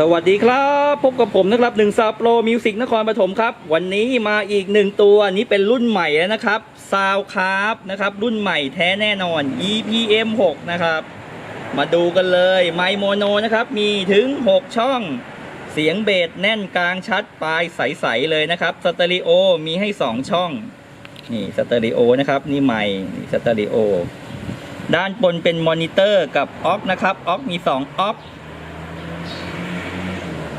สวัสดีครับ พบกับผมนะครับหนึ่งซาโปรมิวสิกนครปฐมครับ วันนี้มาอีกหนึ่งตัวนี้เป็นรุ่นใหม่แล้วนะครับซาวคาร์นะครับรุ่นใหม่แท้แน่นอน EPM 6นะครับ มาดูกันเลยไมโมโนนะครับ มีถึง 6 ช่อง เสียงเบสแน่นกลางชัดปลายใส ๆ เลยนะครับสเตอริโอมีให้ 2 ช่อง นี่สเตอริโอนะครับ นี่ใหม่นี่สเตอริโอด้านบนเป็นมอนิเตอร์กับออกนะครับออกมี2ออก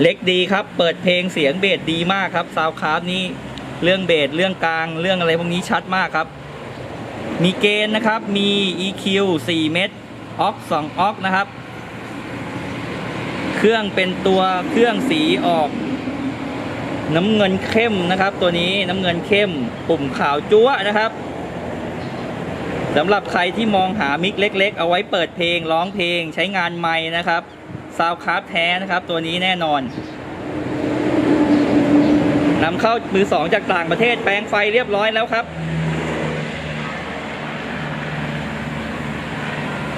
เล็กดีครับ เปิดเพลงเสียงเบสดีมากครับซาวคาร์นี้เรื่องเบสเรื่องกลาง เรื่องอะไรพวกนี้ชัดมากครับ มีเกณฑ์นะครับ มี EQ 4 เม็ดออก2ออกนะครับ เครื่องเป็นตัวเครื่องสีออก น้ำเงินเข้มนะครับ ตัวนี้น้ำเงินเข้ม ปุ่มขาวจั๊วนะครับสำหรับใครที่มองหามิกเล็ก ๆ เอาไว้เปิดเพลงร้องเพลงใช้งานไม้นะครับ ซาวคาร์แท้นะครับ ตัวนี้แน่นอนนำเข้ามือสองจากต่างประเทศแปลงไฟเรียบร้อยแล้วครับ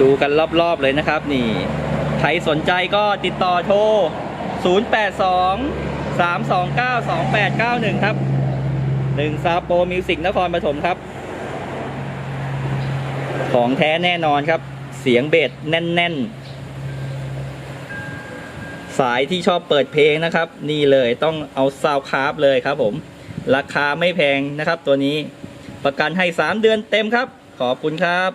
ดูกันรอบๆเลยนะครับ นี่ใครสนใจก็ติดต่อโทร 082 329 2891 ครับ1ซาโปมิวสิกนครปฐมครับ ของแท้แน่นอนครับ เสียงเบสแน่น ๆ สายที่ชอบเปิดเพลงนะครับ นี่เลยต้องเอาซาวคาร์บเลยครับผมราคาไม่แพงนะครับ ตัวนี้ประกันให้ 3 เดือนเต็มครับ ขอบคุณครับ